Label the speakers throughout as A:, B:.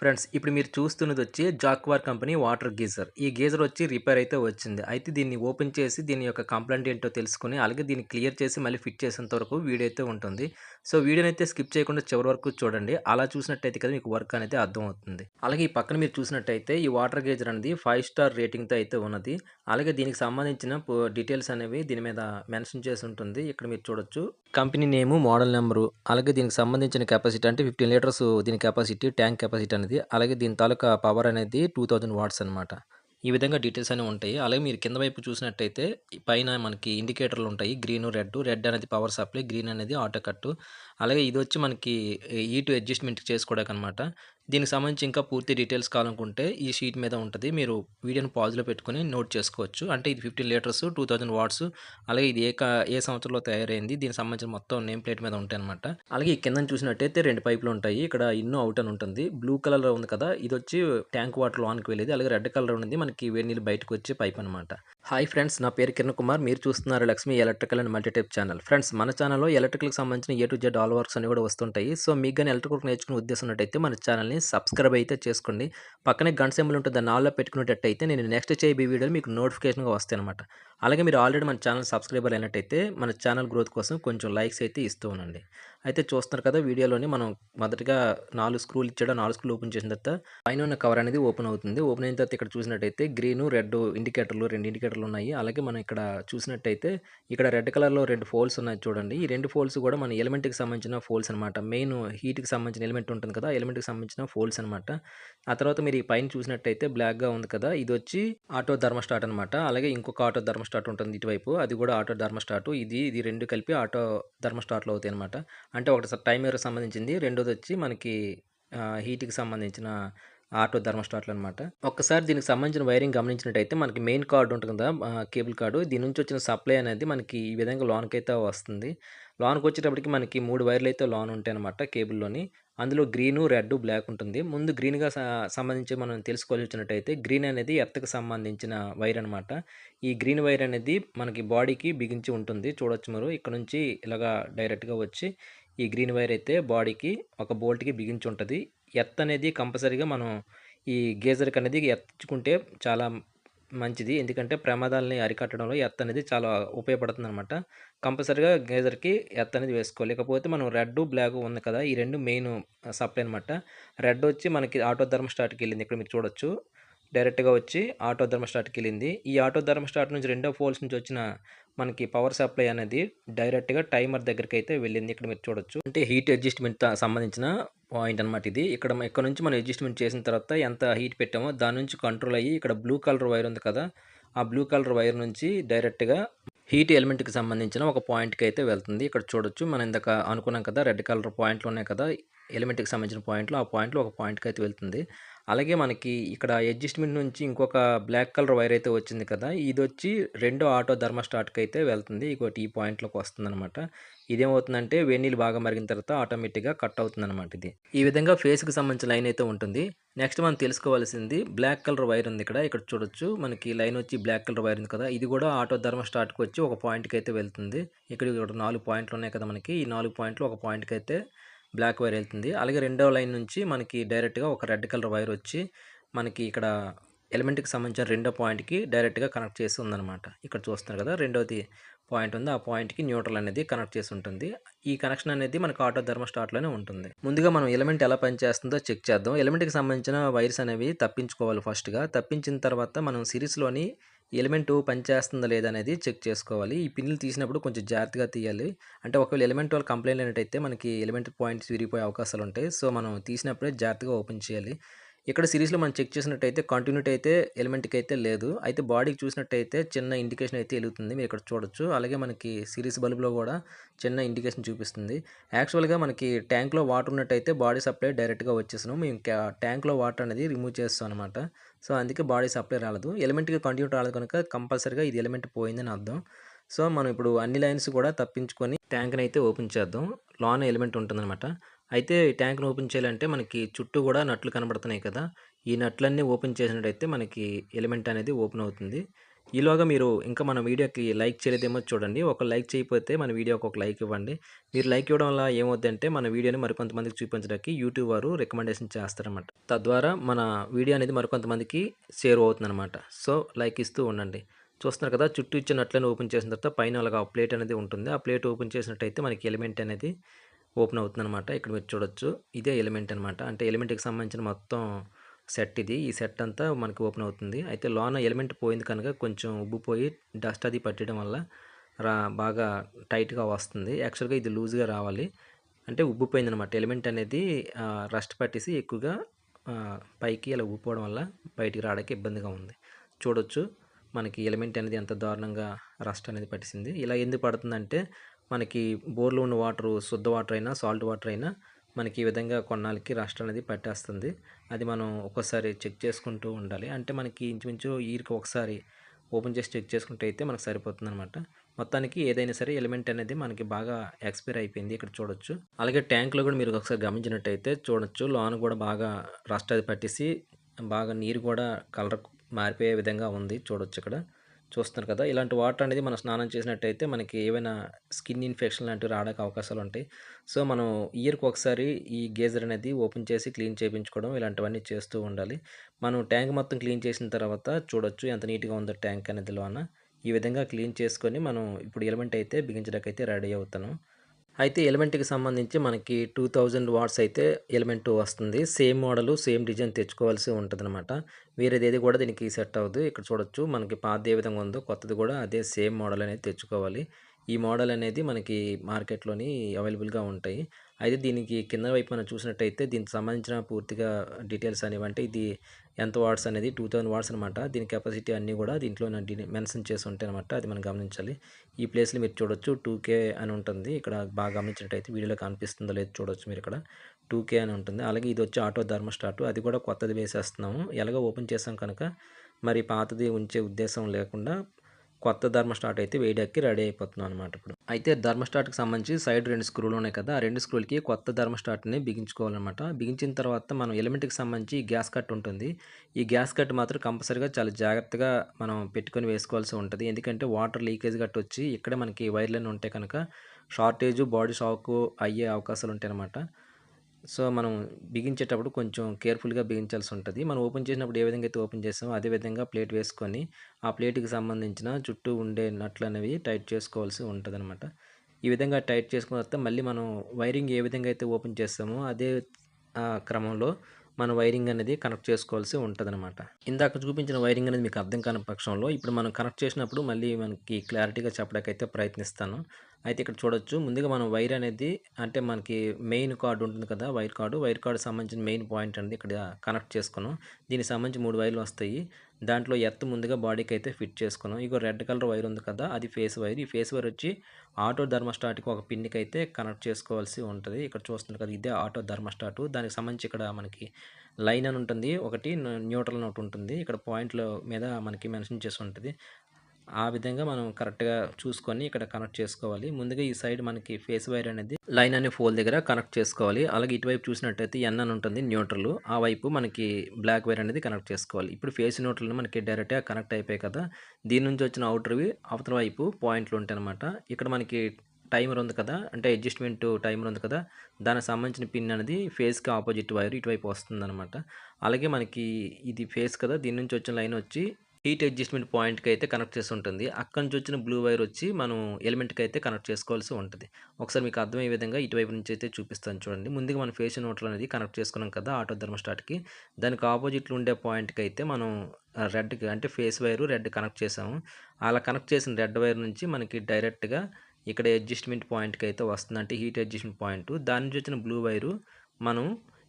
A: Friends ఇప్పుడు మీరు చూస్తున్నది వచ్చి జాక్వార్ కంపెనీ వాటర్ గీజర్. ఈ గీజర్ వచ్చి రిపేర్ అయితే వచ్చింది. అయితే దీన్ని ఓపెన్ చేసి దీని యొక్క కంప్లైంట్ ఏంటో తెలుసుకుని అలాగే దీన్ని క్లియర్ చేసి మళ్ళీ ఫిట్ చేసేంత వరకు వీడియో అయితే ఉంటుంది. సో వీడియోని అయితే స్కిప్ చేయకుండా చివరి వరకు చూడండి. అలా చూసినట్టయితే కదా మీకు వర్క్ అనేది అర్థం అవుతుంది అలాగే ఈ పక్కన మీరు చూసినట్టయితే ఈ వాటర్ గేజర్ అనేది ఫైవ్ స్టార్ రేటింగ్తో అయితే ఉన్నది. అలాగే దీనికి సంబంధించిన డీటెయిల్స్ అనేవి దీని మీద మెన్షన్ చేసి ఉంటుంది. ఇక్కడ మీరు చూడొచ్చు. కంపెనీ నేము మోడల్ నెంబరు అలాగే దీనికి సంబంధించిన కెపాసిటీ అంటే ఫిఫ్టీన్ లీటర్స్ దీని కెపాసిటీ ట్యాంక్ కెపాసిటీ అనేది అలాగే దీని తాలూకా పవర్ అనేది టూ థౌజండ్ వాట్స్ అనమాట ఈ విధంగా డీటెయిల్స్ అనేవి ఉంటాయి. అలాగే మీరు కింద వైపు చూసినట్టయితే పైన మనకి ఇండికేటర్లు ఉంటాయి. గ్రీన్ రెడ్ రెడ్ అనేది పవర్ సప్లై గ్రీన్ అనేది ఆటో కట్టు అలాగే ఇది వచ్చి మనకి ఈ టు e అడ్జస్ట్మెంట్ చేసుకోవడానికి అనమాట దీనికి సంబంధించి ఇంకా పూర్తి డీటెయిల్స్ కావాలనుకుంటే ఈ షీట్ మీద ఉంటుంది. మీరు వీడియోని పాజ్లో పెట్టుకొని నోట్ చేసుకోవచ్చు. అంటే ఇది fifteen litres two thousand watts అలాగే ఇది ఏ ఏ సంవత్సరంలో తయారైంది దీనికి సంబంధించిన మొత్తం నేమ్ ప్లేట్ మీద ఉంటాయి అనమాట అలాగే ఈ కింద చూసినట్టయితే రెండు పైపులు ఉంటాయి. ఇక్కడ ఇన్నో అవుట్ అని ఉంటుంది. బ్లూ కలర్ ఉంది కదా ఇది వచ్చి ట్యాంక్ వాటర్ లోనికి వెళ్ళేది. అలాగే రెడ్ కలర్ ఉంది మనకి వేడి నీళ్ళు బయటకు వచ్చే పైప్ అనమాట హాయ్ ఫ్రెండ్స్ నా పేరు కిరణ్ కుమార్. మీరు చూస్తున్నారు Lakshmi electrical and multitype channel. Friends మన ఛానల్లో ఎలక్ట్రికల్కి సంబంధించిన A to Z all works అని కూడా వస్తుంటాయి. సో మీకు కానీ ఎలక్ట్రికల్ నేర్చుకునే ఉద్దేశం ఉన్నట్టయితే మన ఛానల్ని సబ్స్క్రైబ్ అయితే చేసుకోండి. పక్కనే గంట సింబల్ ఉంటుంది దాన్ని ఆల్లో పెట్టుకునేటట్టయితే నేను నెక్స్ట్ చేయబీ వీడియోలు మీకు నోటిఫికేషన్గా వస్తాయి అనమాట అలాగే మీరు ఆల్రెడీ మన ఛానల్ సబ్స్క్రైబర్ అయినట్టయితే మన ఛానల్ గ్రోత్ కోసం కొంచెం లైక్స్ అయితే ఇస్తూ ఉండండి. అయితే చూస్తున్నారు కదా వీడియోలోని మనం మొదటగా నాలుగు స్క్రూలు ఇచ్చాడు నాలుగు స్క్రూలు ఓపెన్ చేసిన తర్వాత పైన ఉన్న కవర్ అనేది ఓపెన్ అవుతుంది. ఓపెన్ అయిన తర్వాత ఇక్కడ చూసినట్టయితే గ్రీన్ రెడ్ ఇండికేటర్లు రెండు ఇండికేటర్లు ఉన్నాయి. అలాగే మనం ఇక్కడ చూసినట్టయితే ఇక్కడ రెడ్ కలర్లో రెండు ఫోల్స్ ఉన్నాయి చూడండి. ఈ రెండు ఫోల్స్ కూడా మన ఎలిమెంట్కి సంబంధించిన ఫోల్స్ అనమాట మెయిన్ హీట్కి సంబంధించిన ఎలిమెంట్ ఉంటుంది కదా ఎలిమెంట్కి సంబంధించిన ఫోల్స్ అనమాట ఆ తర్వాత మీరు ఈ పైన చూసినట్టయితే బ్లాక్గా ఉంది కదా ఇది వచ్చి ఆటో ధర్మస్టాట్ అనమాట అలాగే ఇంకొక ఆటో ధర్మస్టాట్ ఉంటుంది ఇటువైపు అది కూడా ఆటో ధర్మస్టార్ట్ ఇది ఇది రెండు కలిపి ఆటో ధర్మస్టార్ట్లో అవుతాయి అనమాట అంటే ఒకటి టైమర్ సంబంధించింది రెండోది వచ్చి మనకి హీట్కి సంబంధించిన ఆటో ధర్మస్టార్ట్లు అనమాట ఒక్కసారి దీనికి సంబంధించిన వైరింగ్ గమనించినట్టయితే మనకి మెయిన్ కార్డు ఉంటుంది కదా కేబుల్ కార్డు. దీని నుంచి వచ్చిన సప్లై అనేది మనకి ఈ విధంగా లోన్కి అయితే వస్తుంది. లోన్కి వచ్చేటప్పటికి మనకి మూడు వైర్లు అయితే లోన్ ఉంటాయి అనమాట కేబుల్లోని. అందులో గ్రీను రెడ్ బ్లాక్ ఉంటుంది. ముందు గ్రీన్గా సంబంధించి మనం తెలుసుకోవాల్సినట్టయితే గ్రీన్ అనేది ఎర్త్కి సంబంధించిన వైర్ అనమాట ఈ గ్రీన్ వైర్ అనేది మనకి బాడీకి బిగించి ఉంటుంది. చూడొచ్చు మీరు. ఇక్కడ నుంచి ఇలాగా డైరెక్ట్గా వచ్చి ఈ గ్రీన్ వైర్ అయితే బాడీకి ఒక బోల్ట్కి బిగించి ఉంటుంది. ఎర్త్ అనేది కంపల్సరీగా మనం ఈ గేజర్కి అనేది ఎత్తుకుంటే చాలా మంచిది. ఎందుకంటే ప్రమాదాలని అరికట్టడంలో ఎత్త అనేది చాలా ఉపయోగపడుతుంది అనమాట కంపల్సరీగా గేజర్కి ఎత్త అనేది వేసుకోవాలి. లేకపోతే మనం రెడ్ బ్లాక్ ఉంది కదా ఈ రెండు మెయిన్ సప్లై అనమాట రెడ్ వచ్చి మనకి ఆటో ధర్మస్టాట్కి వెళ్ళింది. ఇక్కడ మీరు చూడొచ్చు. డైరెక్ట్గా వచ్చి ఆటో ధర్మస్టాట్కి వెళ్ళింది ఈ ఆటో ధర్మస్టాట్ నుంచి రెండో ఫోల్స్ నుంచి వచ్చిన మనకి పవర్ సప్లై అనేది డైరెక్ట్గా టైమర్ దగ్గరికి అయితే వెళ్ళింది. ఇక్కడ మీరు చూడొచ్చు. అంటే హీట్ అడ్జస్ట్మెంట్ సంబంధించిన పాయింట్ అనమాట ఇది. ఇక్కడ ఇక్కడ నుంచి మనం అడ్జస్ట్మెంట్ చేసిన తర్వాత ఎంత హీట్ పెట్టామో దాని నుంచి కంట్రోల్ అయ్యి ఇక్కడ బ్లూ కలర్ వైర్ ఉంది కదా ఆ బ్లూ కలర్ వైర్ నుంచి డైరెక్ట్గా హీట్ ఎలిమెంట్కి సంబంధించిన ఒక పాయింట్కి అయితే వెళ్తుంది. ఇక్కడ చూడొచ్చు. మనం ఇందాక అనుకున్నాం కదా రెడ్ కలర్ పాయింట్లు ఉన్నాయి కదా ఎలిమెంట్కి సంబంధించిన పాయింట్లు ఆ పాయింట్లో ఒక పాయింట్కి అయితే వెళ్తుంది. అలాగే మనకి ఇక్కడ అడ్జస్ట్మెంట్ నుంచి ఇంకొక బ్లాక్ కలర్ వైర్ అయితే వచ్చింది కదా ఇది వచ్చి రెండో ఆటో ధర్మస్టాట్కి అయితే వెళ్తుంది. ఇంకోటి ఈ పాయింట్లోకి వస్తుందన్నమాట. ఇదేమవుతుందంటే వేణీలు నీళ్ళు బాగా మరిగిన తర్వాత ఆటోమేటిక్గా కట్ అవుతుంది అనమాట ఇది. ఈ విధంగా ఫేస్కి సంబంధించిన లైన్ అయితే ఉంటుంది. నెక్స్ట్ మనం తెలుసుకోవాల్సింది బ్లాక్ కలర్ వైర్ ఉంది ఇక్కడ. ఇక్కడ చూడొచ్చు మనకి లైన్ వచ్చి బ్లాక్ కలర్ వైర్ ఉంది కదా. ఇది కూడా ఆటో ధర్మ స్టార్ట్కి వచ్చి ఒక పాయింట్కి అయితే వెళ్తుంది. ఇక్కడ ఇక్కడ నాలుగు పాయింట్లు ఉన్నాయి కదా మనకి. ఈ నాలుగు పాయింట్లు ఒక పాయింట్కి అయితే బ్లాక్ వైర్ వెళ్తుంది. అలాగే రెండో లైన్ నుంచి మనకి డైరెక్ట్గా ఒక రెడ్ కలర్ వైర్ వచ్చి మనకి ఇక్కడ ఎలిమెంట్కి సంబంధించిన రెండో పాయింట్కి డైరెక్ట్గా కనెక్ట్ చేసి ఉందన్నమాట. ఇక్కడ చూస్తున్నారు కదా రెండోది పాయింట్ ఉంది. ఆ పాయింట్కి న్యూట్రల్ అనేది కనెక్ట్ చేసి ఉంటుంది. ఈ కనెక్షన్ అనేది మనకు ఆటో ధర్మ స్టార్ట్లోనే ఉంటుంది. ముందుగా మనం ఎలిమెంట్ ఎలా పనిచేస్తుందో చెక్ చేద్దాం. ఎలిమెంట్కి సంబంధించిన వైర్స్ అనేవి తప్పించుకోవాలి ఫస్ట్గా. తప్పించిన తర్వాత మనం సిరీస్లోని ఎలిమెంట్ పనిచేస్తుందా లేదా అనేది చెక్ చేసుకోవాలి. ఈ పిన్నులు తీసినప్పుడు కొంచెం జాగ్రత్తగా తీయాలి. అంటే ఒకవేళ ఎలిమెంట్ వాళ్ళు కంప్లైంట్ అయినట్టయితే మనకి ఎలిమెంట్ పాయింట్స్ విరిగిపోయే అవకాశాలు ఉంటాయి. సో మనం తీసినప్పుడే జాగ్రత్తగా ఓపెన్ చేయాలి. ఇక్కడ సిరీస్లో మనం చెక్ చేసినట్టయితే కంటిన్యూటీ అయితే ఎలిమెంట్కి అయితే లేదు. అయితే బాడీకి చూసినట్టయితే చిన్న ఇండికేషన్ అయితే వెలుగుతుంది. మీరు ఇక్కడ చూడొచ్చు. అలాగే మనకి సిరీస్ బల్బులో కూడా చిన్న ఇండికేషన్ చూపిస్తుంది. యాక్చువల్గా మనకి ట్యాంక్లో వాటర్ ఉన్నట్టయితే బాడీ సప్లై డైరెక్ట్గా వచ్చేసాను మేము ట్యాంక్లో వాటర్ అనేది రిమూవ్ చేస్తాం అనమాట సో అందుకే బాడీ సప్లై రాలేదు. ఎలిమెంట్కి కంటిన్యూ రాలేదు కనుక కంపల్సరీగా ఇది ఎలిమెంట్ పోయిందని అర్థం. సో మనం ఇప్పుడు అన్ని లైన్స్ కూడా తప్పించుకొని ట్యాంక్ని అయితే ఓపెన్ చేద్దాం. లోన ఎలిమెంట్ ఉంటుందన్నమాట. అయితే ఈ ఓపెన్ చేయాలంటే మనకి చుట్టూ కూడా నట్లు కనబడుతున్నాయి కదా ఈ నట్లన్నీ ఓపెన్ చేసినట్టయితే మనకి ఎలిమెంట్ అనేది ఓపెన్ అవుతుంది ఈలోగా మీరు ఇంకా మన వీడియోకి లైక్ చేయలేదేమో చూడండి. ఒక లైక్ చేయకపోతే మన వీడియోకి ఒక లైక్ ఇవ్వండి. మీరు లైక్ ఇవ్వడం వల్ల ఏమవుతుందంటే మన వీడియోని మరికొంతమందికి చూపించడానికి యూట్యూబ్ వారు రికమెండేషన్ చేస్తారన్నమాట తద్వారా మన వీడియో అనేది మరికొంతమందికి షేర్ అవుతుందన్నమాట సో, లైక్ ఇస్తూ ఉండండి. చూస్తున్నారు కదా! చుట్టూ ఇచ్చిన నట్లని ఓపెన్ చేసిన తర్వాత పైన అలాగా ప్లేట్ అనేది ఉంటుంది. ఆ ప్లేట్ ఓపెన్ చేసినట్టయితే మనకి ఎలిమెంట్ అనేది ఓపెన్ అవుతుందనమాట. ఇక్కడ మీరు చూడొచ్చు. ఇదే ఎలిమెంట్ అనమాట. అంటే ఎలిమెంట్‌కి సంబంధించిన మొత్తం సెట్ ఇది. ఈ సెట్ అంతా మనకి ఓపెన్ అవుతుంది. అయితే లోన ఎలిమెంట్ పోయింది కనుక కొంచెం ఉబ్బిపోయి డస్ట్ అది పట్టడం వల్ల రా బాగా టైట్‌గా వస్తుంది. యాక్చువల్‌గా ఇది లూజ్‌గా రావాలి. అంటే ఉబ్బిపోయిందనమాట. ఎలిమెంట్ అనేది రస్ట్ పట్టేసి ఎక్కువగా పైకి ఇలా ఉబ్బిపోవడం వల్ల బయటికి రావడానికి ఇబ్బందిగా ఉంది. చూడొచ్చు. మనకి ఎలిమెంట్ అనేది ఎంత దారుణంగా రస్ట్ అనేది పట్టేసింది. ఇలా ఎందుకు పడుతుందంటే మనకి బోర్‌లో ఉన్న వాటరు శుద్ధ వాటర్ అయినా, సాల్ట్ వాటర్ అయినా మనకి ఈ విధంగా కొన్నాళ్ళకి రస్ట్ అనేది పట్టేస్తుంది. అది మనం ఒక్కోసారి చెక్ చేసుకుంటూ ఉండాలి. అంటే మనకి ఇంచుమించు ఈరికి ఒకసారి ఓపెన్ చేసి చెక్ చేసుకుంటే అయితే మనకు సరిపోతుందనమాట. మొత్తానికి ఏదైనా సరే ఎలిమెంట్ అనేది మనకి బాగా ఎక్స్‌పైర్ అయిపోయింది. ఇక్కడ చూడొచ్చు. అలాగే ట్యాంక్‌లో కూడా మీరు ఒకసారి గమనించినట్టయితే చూడొచ్చు. లోన కూడా బాగా రస్ట్ అది పట్టేసి బాగా నీరు కూడా కలర్ మారిపోయే విధంగా ఉంది. చూడొచ్చు ఇక్కడ. చూస్తున్నారు కదా! ఇలాంటి వాటర్ అనేది మనం స్నానం చేసినట్టయితే మనకి ఏవైనా స్కిన్ ఇన్ఫెక్షన్ లాంటివి రావడానికి అవకాశాలు ఉంటాయి. సో, మనం ఇయర్‌కి ఒకసారి ఈ గేజర్ అనేది ఓపెన్ చేసి క్లీన్ చేయించుకోవడం ఇలాంటివన్నీ చేస్తూ ఉండాలి. మనం ట్యాంక్ మొత్తం క్లీన్ చేసిన తర్వాత చూడొచ్చు ఎంత నీట్‌గా ఉందో ట్యాంక్ అనేది లోన. ఈ విధంగా క్లీన్ చేసుకొని మనం ఇప్పుడు ఎలిమెంట్ అయితే బిగించడానికైతే రెడీ అవుతాను. అయితే ఎలిమెంట్‌కి సంబంధించి మనకి 2000 వాట్స్ అయితే ఎలిమెంట్ వస్తుంది. సేమ్ మోడలు, సేమ్ డిజైన్ తెచ్చుకోవాల్సి ఉంటదనమాట. వేరేదేది కూడా దీనికి సెట్ అవ్వదు. ఇక్కడ చూడొచ్చు. మనకి పాతది ఏ విధంగా ఉందో కొత్తది కూడా అదే సేమ్ మోడల్ అనేది తెచ్చుకోవాలి. ఈ మోడల్ అనేది మనకి మార్కెట్‌లోని అవైలబుల్‌గా ఉంటాయి. అయితే దీనికి కింద వైపు మనం చూసినట్టయితే దీనికి సంబంధించిన పూర్తిగా డీటెయిల్స్ అనేవి అంటే ఇది ఎంత వాట్స్ అనేది 2000 వాట్స్ అనమాట. దీని కెపాసిటీ అన్నీ కూడా దీంట్లో డి మెన్షన్ చేసి ఉంటాయనమాట. అది మనం గమనించాలి. ఈ ప్లేస్‌లో మీరు చూడొచ్చు 2కే అని ఉంటుంది. ఇక్కడ బాగా గమనించినట్టయితే వీడియోలో కనిపిస్తుందో లేదో చూడొచ్చు మీరిక్కడ. 2కే అని ఉంటుంది. అలాగే ఇది వచ్చి ఆటో థర్మోస్టాట్. అది కూడా కొత్తది వేసేస్తున్నాము. ఎలాగో ఓపెన్ చేసాం కనుక మరి పాతది ఉంచే ఉద్దేశం లేకుండా కొత్త థర్మోస్టాట్ అయితే వేయడానికి రెడీ అయిపోతున్నాం అనమాట ఇప్పుడు. అయితే థర్మోస్టాట్‌కి సంబంధించి సైడ్ రెండు స్క్రూలు ఉన్నాయి కదా! ఆ రెండు స్క్రూలకి కొత్త థర్మోస్టాట్‌ని బిగించుకోవాలన్నమాట బిగించిన తర్వాత మనం ఎలిమెంట్‌కి సంబంధించి గ్యాస్ కట్ ఉంటుంది. ఈ గ్యాస్ కట్ మాత్రం కంపల్సరీగా చాలా జాగ్రత్తగా మనం పెట్టుకొని వేసుకోవాల్సి ఉంటుంది ఎందుకంటే వాటర్ లీకేజ్ గట్టా వచ్చి ఇక్కడే మనకి వైర్‌లన్నీ ఉంటే కనుక షార్టేజ్ బాడీ షాకు అయ్యే అవకాశాలు ఉంటాయి అన్నమాట సో, మనం బిగించేటప్పుడు కొంచెం కేర్‌ఫుల్‌గా బిగించాల్సి ఉంటుంది మనం ఓపెన్ చేసినప్పుడు ఏ విధంగా అయితే ఓపెన్ చేస్తామో అదే విధంగా ప్లేట్ వేసుకొని ఆ ప్లేట్‌కి సంబంధించిన చుట్టూ ఉండే నట్లనేవి టైట్ చేసుకోవాల్సి ఉంటదనమాట. ఈ విధంగా టైట్ చేసుకున్న తర్వాత మళ్ళీ మనం వైరింగ్ ఏ విధంగా అయితే ఓపెన్ చేస్తామో అదే క్రమంలో మన వైరింగ్ అనేది కనెక్ట్ చేసుకోవాల్సి ఉంటదనమాట. ఇందాక చూపించిన వైరింగ్ అనేది మీకు అర్థం కాని పక్షంలో ఇప్పుడు మనం కనెక్ట్ చేసినప్పుడు మళ్ళీ మనకి క్లారిటీగా చెప్పడానికైతే ప్రయత్నిస్తాను. అయితే ఇక్కడ చూడొచ్చు. ముందుగా మనం వైర్ అనేది అంటే మనకి మెయిన్ కార్డు ఉంటుంది కదా! Wire cord. వైర్ కార్డు సంబంధించిన మెయిన్ పాయింట్ అనేది ఇక్కడ కనెక్ట్ చేసుకున్నాం. దీనికి సంబంధించి మూడు వైర్‌లు వస్తాయి. దాంట్లో ఎర్త్ ముందుగా బాడీకి అయితే ఫిట్ చేసుకున్నాం. ఇగో రెడ్ కలర్ వైర్ ఉంది కదా! అది ఫేస్ వైర్. ఈ ఫేస్ వైర్ వచ్చి ఆటో ధర్మస్టాట్కి ఒక పిన్నికి అయితే కనెక్ట్ చేసుకోవాల్సి ఉంటుంది ఇక్కడ చూస్తున్నారు కదా! ఇదే ఆటో థర్మోస్టాట్. దానికి సంబంధించి ఇక్కడ మనకి లైన్ అని ఉంటుంది. ఒకటి న్యూట్రల్ అని ఒకటి ఉంటుంది. ఇక్కడ పాయింట్‌ల మీద మనకి మెన్షన్ చేసి ఉంటుంది ఆ విధంగా మనం కరెక్ట్‌గా చూసుకొని ఇక్కడ కనెక్ట్ చేసుకోవాలి. ముందుగా ఈ సైడ్ మనకి ఫేస్ వైర్ అనేది లైన్ అనే ఫోల్ దగ్గర కనెక్ట్ చేసుకోవాలి. అలాగే ఇటువైపు చూసినట్టయితే ఎన్ అని ఉంటుంది న్యూట్రల్. ఆ వైపు మనకి బ్లాక్ వైర్ అనేది కనెక్ట్ చేసుకోవాలి. ఇప్పుడు ఫేస్ న్యూట్రల్ మనకి డైరెక్ట్‌గా కనెక్ట్ అయిపోయాయి కదా! దీని నుంచి వచ్చిన అవుటర్వి అవతల వైపు పాయింట్లు ఉంటాయి అనమాట ఇక్కడ మనకి టైమర్ ఉంది కదా! అంటే అడ్జస్ట్‌మెంట్ టైమర్ ఉంది కదా! దానికి సంబంధించిన పిన్ అనేది ఫేస్‌కి ఆపోజిట్ వైర్ ఇటువైపు వస్తుందనమాట. అలాగే మనకి ఇది ఫేస్ కదా! దీని నుంచి వచ్చిన లైన్ వచ్చి హీట్ అడ్జస్ట్‌మెంట్ పాయింట్‌కి అయితే కనెక్ట్ చేసి ఉంటుంది. అక్కడి నుంచి వచ్చిన బ్లూ వైర్ వచ్చి మనం ఎలిమెంట్‌కి అయితే కనెక్ట్ చేసుకోవాల్సి ఉంటుంది ఒకసారి మీకు అర్థమయ్యే విధంగా ఇటువైపు నుంచి అయితే చూపిస్తాను చూడండి. ముందుగా మన ఫేషన్ న్యూట్రల్ అనేది కనెక్ట్ చేసుకున్నాం కదా! ఆటో ధర్మస్టాట్కి దానికి ఆపోజిట్‌లో ఉండే పాయింట్‌కి అయితే మనం రెడ్‌కి అంటే ఫేస్ వైరు రెడ్ కనెక్ట్ చేసాము. అలా కనెక్ట్ చేసిన రెడ్ వైర్ నుంచి మనకి డైరెక్ట్‌గా ఇక్కడ అడ్జస్ట్‌మెంట్ పాయింట్‌కి అయితే వస్తుంది. అంటే హీట్ అడ్జస్ట్‌మెంట్ పాయింట్. దాని నుంచి వచ్చిన బ్లూ వైరు మనం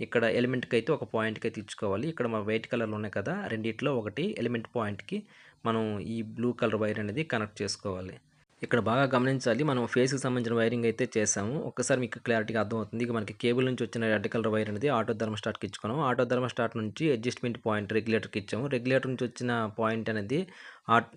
A: ఇక్కడ ఎలిమెంట్‌కి అయితే ఒక పాయింట్‌కి అయితే ఇచ్చుకోవాలి. ఇక్కడ మన వైట్ కలర్‌లో ఉన్నాయి కదా! రెండిట్లో ఒకటి ఎలిమెంట్ పాయింట్‌కి మనం ఈ బ్లూ కలర్ వైర్ అనేది కనెక్ట్ చేసుకోవాలి. ఇక్కడ బాగా గమనించాలి. మనం ఫేస్‌కి సంబంధించిన వైరింగ్ అయితే చేసాము. ఒక్కసారి మీకు క్లారిటీగా అర్థమవుతుంది. ఇక మనకి కేబుల్ నుంచి వచ్చిన రెడ్ కలర్ వైర్ అనేది ఆటో థర్మోస్టాట్‌కి ఇచ్చుకున్నాము ఆటో థర్మోస్టాట్ నుంచి అడ్జస్ట్‌మెంట్ పాయింట్ రెగ్యులేటర్‌కి ఇచ్చాము. రెగ్యులేటర్ నుంచి వచ్చిన పాయింట్ అనేది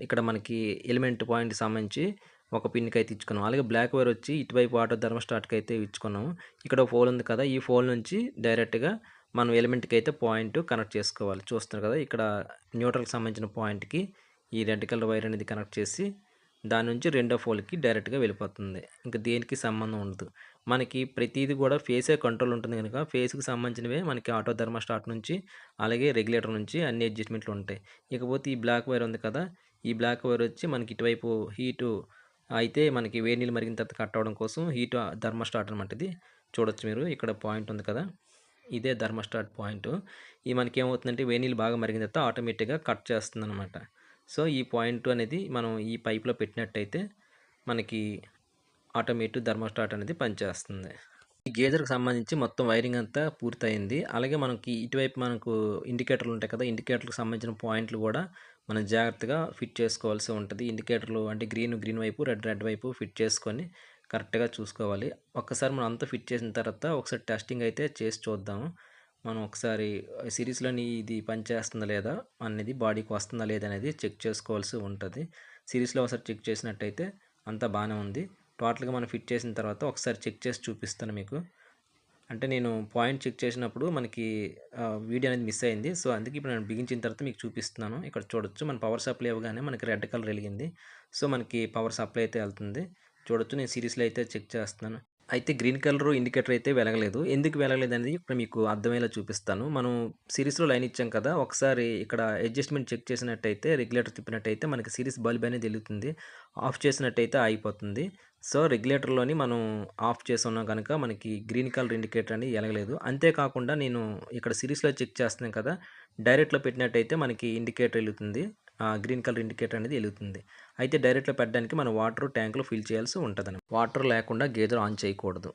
A: ఇక్కడ మనకి ఎలిమెంట్ పాయింట్‌కి సంబంధించి ఒక పిన్‌కి అయితే ఇచ్చుకున్నాం. అలాగే బ్లాక్ వైర్ వచ్చి ఇటువైపు ఆటో థర్మోస్టాట్‌కి అయితే ఇచ్చుకున్నాము. ఇక్కడ ఫోన్ ఉంది కదా! ఈ ఫోన్ నుంచి డైరెక్ట్‌గా మనం ఎలిమెంట్‌కి అయితే పాయింట్ కనెక్ట్ చేసుకోవాలి. చూస్తున్నారు కదా! ఇక్కడ న్యూట్రల్‌కి సంబంధించిన పాయింట్‌కి ఈ రెడ్ కలర్ వైర్ అనేది కనెక్ట్ చేసి దాని నుంచి రెండో ఫోల్కి డైరెక్ట్గా వెళ్ళిపోతుంది ఇంకా దేనికి సంబంధం ఉండదు మనకి ప్రతిదీ కూడా ఫేసే కంట్రోల్ ఉంటుంది కనుక ఫేస్కి సంబంధించినవే మనకి ఆటో ధర్మస్టార్ట్ నుంచి అలాగే రెగ్యులేటర్ నుంచి అన్ని అడ్జస్ట్మెంట్లు ఉంటాయి ఇకపోతే ఈ బ్లాక్ వైర్ ఉంది కదా ఈ బ్లాక్ వైర్ వచ్చి మనకి ఇటువైపు హీటు అయితే మనకి వేడి నీళ్ళు మరిగిన తర్వాత కట్ అవడం కోసం హీట్ ధర్మస్టార్ట్ అనమాట ఇది. చూడొచ్చు మీరు ఇక్కడ పాయింట్ ఉంది కదా. ఇదే ధర్మస్టార్ట్ పాయింట్. ఈ మనకి ఏమవుతుందంటే వేడి నీళ్ళు బాగా మరిగిన తర్వాత ఆటోమేటిక్గా కట్ చేస్తుంది అనమాట సో ఈ పాయింట్ అనేది మనం ఈ పైప్లో పెట్టినట్టయితే మనకి ఆటోమేటిక్ ధర్మోస్టాట్ అనేది పనిచేస్తుంది. ఈ గేజర్కి సంబంధించి మొత్తం వైరింగ్ అంతా పూర్తయింది. అలాగే మనకి ఇటువైపు మనకు ఇండికేటర్లు ఉంటాయి కదా ఇండికేటర్లకు సంబంధించిన పాయింట్లు కూడా మనం జాగ్రత్తగా ఫిట్ చేసుకోవాల్సి ఉంటుంది. ఇండికేటర్లు అంటే గ్రీన్ గ్రీన్ వైపు రెడ్ రెడ్ వైపు ఫిట్ చేసుకొని కరెక్ట్గా చూసుకోవాలి. ఒక్కసారి మనం అంతా ఫిట్ చేసిన తర్వాత ఒకసారి టెస్టింగ్ అయితే చేసి చూద్దాము. మనం ఒకసారి సిరీస్లోని ఇది పనిచేస్తుందా లేదా అనేది బాడీకి వస్తుందా లేదా అనేది చెక్ చేసుకోవాల్సి ఉంటుంది. సిరీస్లో ఒకసారి చెక్ చేసినట్టయితే అంతా బాగానే ఉంది. టోటల్గా మనం ఫిట్ చేసిన తర్వాత ఒకసారి చెక్ చేసి చూపిస్తాను మీకు. అంటే నేను పాయింట్ చెక్ చేసినప్పుడు మనకి వీడియో అనేది మిస్ అయింది. సో అందుకే ఇప్పుడు నేను బిగించిన తర్వాత మీకు చూపిస్తున్నాను. ఇక్కడ చూడొచ్చు. మన పవర్ సప్లై ఇవ్వగానే మనకి రెడ్ కలర్ వెలిగింది. సో మనకి పవర్ సప్లై అయితే వెళ్తుంది. చూడొచ్చు. నేను సిరీస్లో అయితే చెక్ చేస్తున్నాను. అయితే గ్రీన్ కలర్ ఇండికేటర్ అయితే వెలగలేదు. ఎందుకు వెలగలేదు అనేది ఇక్కడ మీకు అర్థమయ్యేలా చూపిస్తాను. మనం సిరీస్లో లైన్ ఇచ్చాం కదా ఒకసారి ఇక్కడ అడ్జస్ట్మెంట్ చెక్ చేసినట్టయితే రెగ్యులేటర్ తిప్పినట్టయితే మనకి సిరీస్ బల్బ్ అనేది వెలుగుతుంది. ఆఫ్ చేసినట్టయితే అయిపోతుంది సో రెగ్యులేటర్లోని మనం ఆఫ్ చేసి కనుక మనకి గ్రీన్ కలర్ ఇండికేటర్ అనేది వెలగలేదు. అంతేకాకుండా నేను ఇక్కడ సిరీస్లో చెక్ చేస్తున్నాను కదా డైరెక్ట్లో పెట్టినట్టయితే మనకి ఇండికేటర్ వెలుగుతుంది. గ్రీన్ కలర్ ఇండికేటర్ అనేది వెలుగుతుంది. అయితే డైరెక్ట్లో పెట్టడానికి మనం వాటర్ ట్యాంకులో ఫిల్ చేయాల్సి ఉంటుంది వాటర్ లేకుండా గేజర్ ఆన్ చేయకూడదు.